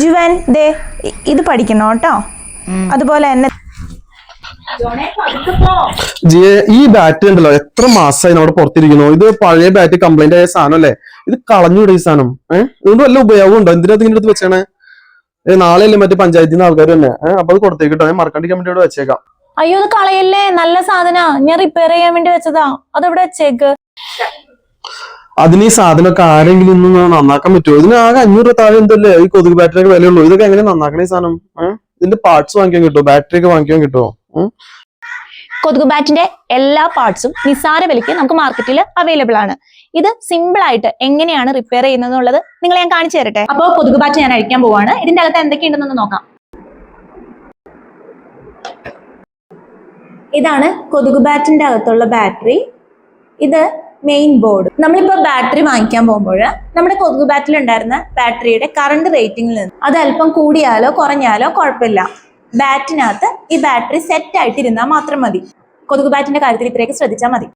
Juan ദേ ഇത് പഠിക്കണം കേട്ടോ. അതുപോലെ തന്നെ ഈ ബാറ്റ് ഉണ്ടല്ലോ എത്ര മാസമായി നമ്മുടെ പുറത്തിരിക്കുന്നു? ഇത് പഴയ ബാറ്റ് കംപ്ലൈന്റ് ആയ സാധനം അല്ലേ? ഇത് കളഞ്ഞുവിടെ ഈ സാധനം. ഏഹ് ഇതുകൊണ്ട് വല്ല ഉപയോഗം ഉണ്ടോ? എന്തിനാ ഇതിന്റെ അടുത്ത് വെച്ചാണേ നാളെ അല്ലേ മറ്റേ പഞ്ചായത്തിൽ നിന്ന് ആൾക്കാർ തന്നെ അപ്പൊ അത് കൊടുത്തേക്കിട്ടോ ഞാൻ മറക്കാണ്ടിരിക്കാൻ കമ്മിറ്റിയോട് വെച്ചേക്കാം. അയ്യോ ഇത് കളയല്ലേ? നല്ല സാധന. ഞാൻ റിപ്പയർ ചെയ്യാൻ വേണ്ടി വെച്ചതാ. അതെവിടെ വെച്ചേക്ക്? അതിന് ഈ സാധനമൊക്കെ ആരെങ്കിലും ഇന്ന് നന്നാക്കാൻ പറ്റുമോ? ഇതിന് ആകെ അഞ്ഞൂറ് താഴെ എന്തല്ലേ? ഈ കൊതുക് ബാറ്ററിയൊക്കെ വിലയുള്ളൂ. ഇതൊക്കെ എങ്ങനെ നന്നാക്കണേ ഈ സാധനം? ഇതിന്റെ പാർട്സ് വാങ്ങിക്കാൻ കിട്ടുമോ? ബാറ്ററി ഒക്കെ വാങ്ങിക്കാൻ കിട്ടുമോ? കൊതുക് ബാറ്റിന്റെ എല്ലാ പാർട്സും നിസാര വിലയ്ക്ക് നമുക്ക് മാർക്കറ്റിൽ അവൈലബിൾ ആണ്. ഇത് സിമ്പിൾ ആയിട്ട് എങ്ങനെയാണ് റിപ്പയർ ചെയ്യുന്നത് എന്നുള്ളത് നിങ്ങൾ ഞാൻ കാണിച്ചു തരട്ടെ. അപ്പോൾ കൊതുക് ബാറ്റ് ഞാൻ അഴിക്കാൻ പോവാണ്. ഇതിന്റെ അകത്ത് എന്തൊക്കെയുണ്ടെന്നൊന്ന് നോക്കാം. ഇതാണ് കൊതുക് ബാറ്റിന്റെ അകത്തുള്ള ബാറ്ററി ഇത് മെയിൻ ബോർഡ് നമ്മളിപ്പോൾ ബാറ്ററി വാങ്ങിക്കാൻ പോകുമ്പോൾ നമ്മുടെ കൊതുക് ബാറ്റിൽ ഉണ്ടായിരുന്ന ബാറ്ററിയുടെ കറണ്ട് റേറ്റിംഗിൽ നിന്ന് അത് അല്പം കൂടിയാലോ കുറഞ്ഞാലോ കുഴപ്പമില്ല. ബാറ്റിനകത്ത് ഈ ബാറ്ററി സെറ്റ് ആയിട്ടിരുന്നാൽ മാത്രം മതി. കൊതുക് ബാറ്റിന്റെ കാര്യത്തിൽ ഇത്രയൊക്കെ ശ്രദ്ധിച്ചാൽ മതി.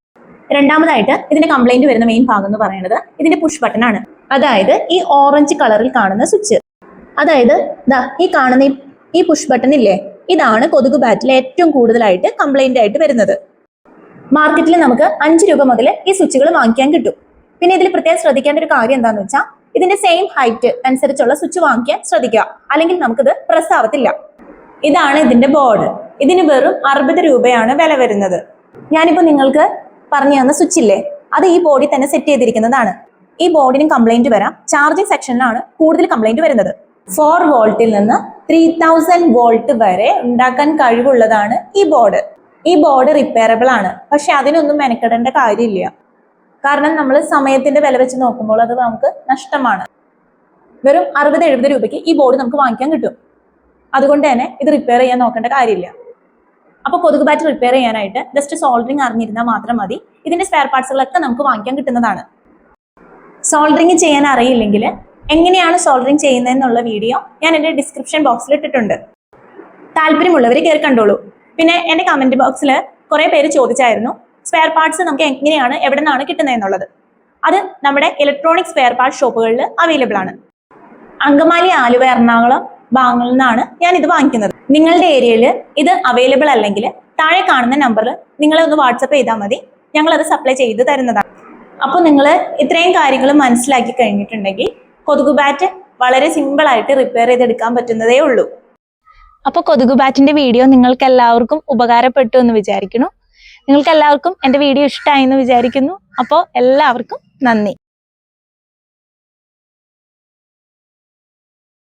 രണ്ടാമതായിട്ട് ഇതിന്റെ കംപ്ലൈന്റ് വരുന്ന മെയിൻ ഭാഗം എന്ന് പറയുന്നത് ഇതിന്റെ പുഷ് ബട്ടൺ ആണ്. അതായത് ഈ ഓറഞ്ച് കളറിൽ കാണുന്ന സ്വിച്ച് അതായത് ഈ കാണുന്ന ഈ പുഷ് ബട്ടൺ ഇല്ലേ? ഇതാണ് കൊതുക് ബാറ്റിൽ ഏറ്റവും കൂടുതലായിട്ട് കംപ്ലൈന്റ് ആയിട്ട് വരുന്നത്. മാർക്കറ്റിൽ നമുക്ക് അഞ്ച് രൂപ മുതൽ ഈ സ്വിച്ചുകൾ വാങ്ങിക്കാൻ കിട്ടും. പിന്നെ ഇതിൽ പ്രത്യേകം ശ്രദ്ധിക്കേണ്ട ഒരു കാര്യം എന്താണെന്ന് വെച്ചാൽ ഇതിന്റെ സെയിം ഹൈറ്റ് അനുസരിച്ചുള്ള സ്വിച്ച് വാങ്ങിക്കാൻ ശ്രദ്ധിക്കുക. അല്ലെങ്കിൽ നമുക്കിത് പ്രസ് ആവത്തില്ല. ഇതാണ് ഇതിന്റെ ബോർഡ് ഇതിന് വെറും അറുപത് രൂപയാണ് വില വരുന്നത്. ഞാനിപ്പോൾ നിങ്ങൾക്ക് പറഞ്ഞു തന്ന സ്വിച്ച് ഇല്ലേ? അത് ഈ ബോർഡിൽ തന്നെ സെറ്റ് ചെയ്തിരിക്കുന്നതാണ്. ഈ ബോർഡിന് കംപ്ലൈന്റ് വരാം. ചാർജിങ് സെക്ഷനിലാണ് കൂടുതൽ കംപ്ലൈന്റ് വരുന്നത്. ഫോർ വോൾട്ടിൽ നിന്ന് ത്രീ തൗസൻഡ് വോൾട്ട് വരെ ഉണ്ടാക്കാൻ കഴിവുള്ളതാണ് ഈ ബോർഡ് ഈ ബോർഡ് റിപ്പയറബിൾ ആണ്. പക്ഷെ അതിനൊന്നും മെനക്കെടേണ്ട കാര്യമില്ല. കാരണം നമ്മൾ സമയത്തിന്റെ വില വെച്ച് നോക്കുമ്പോൾ അത് നമുക്ക് നഷ്ടമാണ്. വെറും അറുപത് എഴുപത് രൂപയ്ക്ക് ഈ ബോർഡ് നമുക്ക് വാങ്ങിക്കാൻ കിട്ടും. അതുകൊണ്ട് തന്നെ ഇത് റിപ്പയർ ചെയ്യാൻ നോക്കേണ്ട കാര്യമില്ല. അപ്പോൾ കൊതുക് ബാറ്റ് റിപ്പയർ ചെയ്യാനായിട്ട് ജസ്റ്റ് സോൾഡറിങ് അറിഞ്ഞിരുന്നാൽ മാത്രം മതി. ഇതിന്റെ സ്പെയർ പാർട്സുകളൊക്കെ നമുക്ക് വാങ്ങിക്കാൻ കിട്ടുന്നതാണ്. സോൾഡറിങ് ചെയ്യാൻ അറിയില്ലെങ്കിൽ എങ്ങനെയാണ് സോൾഡറിങ് ചെയ്യുന്നതെന്നുള്ള വീഡിയോ ഞാൻ എന്റെ ഡിസ്ക്രിപ്ഷൻ ബോക്സിൽ ഇട്ടിട്ടുണ്ട്. താല്പര്യമുള്ളവർ കയറി കണ്ടോളൂ. പിന്നെ എന്റെ കമന്റ് ബോക്സിൽ കുറേ പേര് ചോദിച്ചായിരുന്നു സ്പെയർ പാർട്സ് നമുക്ക് എങ്ങനെയാണ് എവിടെ നിന്നാണ് കിട്ടുന്നതെന്നുള്ളത്. അത് നമ്മുടെ ഇലക്ട്രോണിക് സ്പെയർ പാർട്സ് ഷോപ്പുകളിൽ അവൈലബിൾ ആണ്. അങ്കമാലി ആലുവ എറണാകുളം ഭാഗങ്ങളിൽ നിന്നാണ് ഞാൻ ഇത് വാങ്ങിക്കുന്നത്. നിങ്ങളുടെ ഏരിയയിൽ ഇത് അവൈലബിൾ അല്ലെങ്കിൽ താഴെ കാണുന്ന നമ്പറിൽ നിങ്ങളെ ഒന്ന് വാട്സപ്പ് ചെയ്താൽ മതി. ഞങ്ങൾ അത് സപ്ലൈ ചെയ്ത് തരുന്നതാണ്. അപ്പോൾ നിങ്ങൾ ഇത്രയും കാര്യങ്ങൾ മനസ്സിലാക്കി കഴിഞ്ഞിട്ടുണ്ടെങ്കിൽ കൊതുക് ബാറ്റ് വളരെ സിമ്പിളായിട്ട് റിപ്പയർ ചെയ്തെടുക്കാൻ പറ്റുന്നതേ ഉള്ളൂ. അപ്പോൾ കൊതുക് ബാറ്റിന്റെ വീഡിയോ നിങ്ങൾക്ക് എല്ലാവർക്കും ഉപകാരപ്പെട്ടു എന്ന് വിചാരിക്കുന്നു. നിങ്ങൾക്ക് എല്ലാവർക്കും എന്റെ വീഡിയോ ഇഷ്ടമായി എന്ന് വിചാരിക്കുന്നു. അപ്പോൾ എല്ലാവർക്കും നന്ദി.